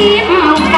พ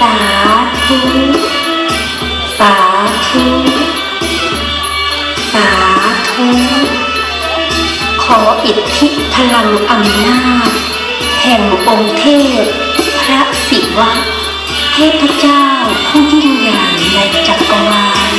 สาธุสาธุสาธุขออิทธิพลังอำนาจแห่งองค์เทพ พระศิวะ เทพเจ้าผู้ยิ่งใหญ่ในจักรวาล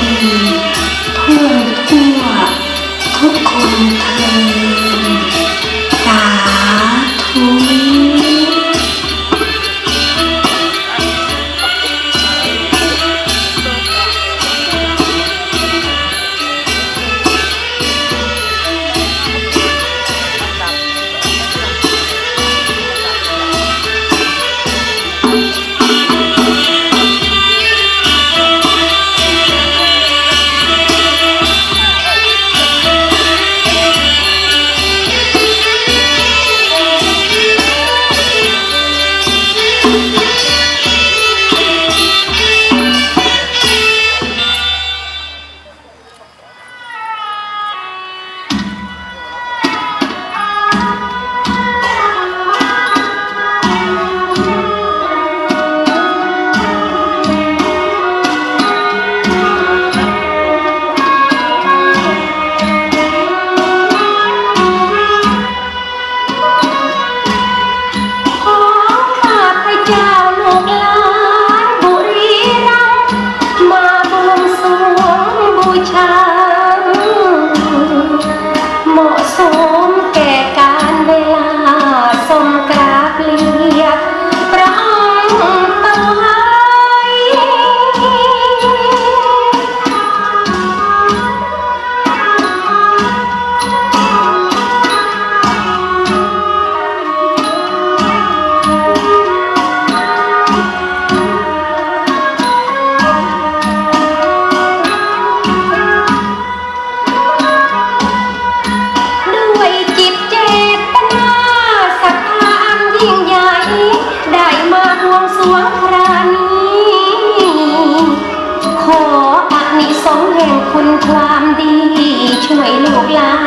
ดีเพื่อนเพื่อทุกคนเธอ lang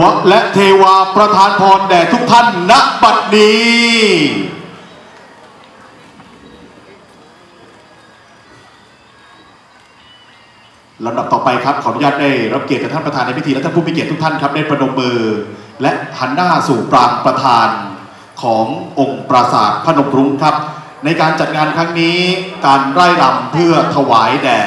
วะและเทวาประทานพรแด่ทุกท่านณบัดนี้ลำดับต่อไปครับขออนุญาตได้รับเกียรติจากท่านประธานในพิธีและท่านผู้มีเกียรติทุกท่านครับได้ประนมมือ และหันหน้าสู่ปรางประธานขององค์ปราสาทพนมรุ้งครับ ในการจัดงานครั้งนี้การไร่รำเพื่อถวายแด่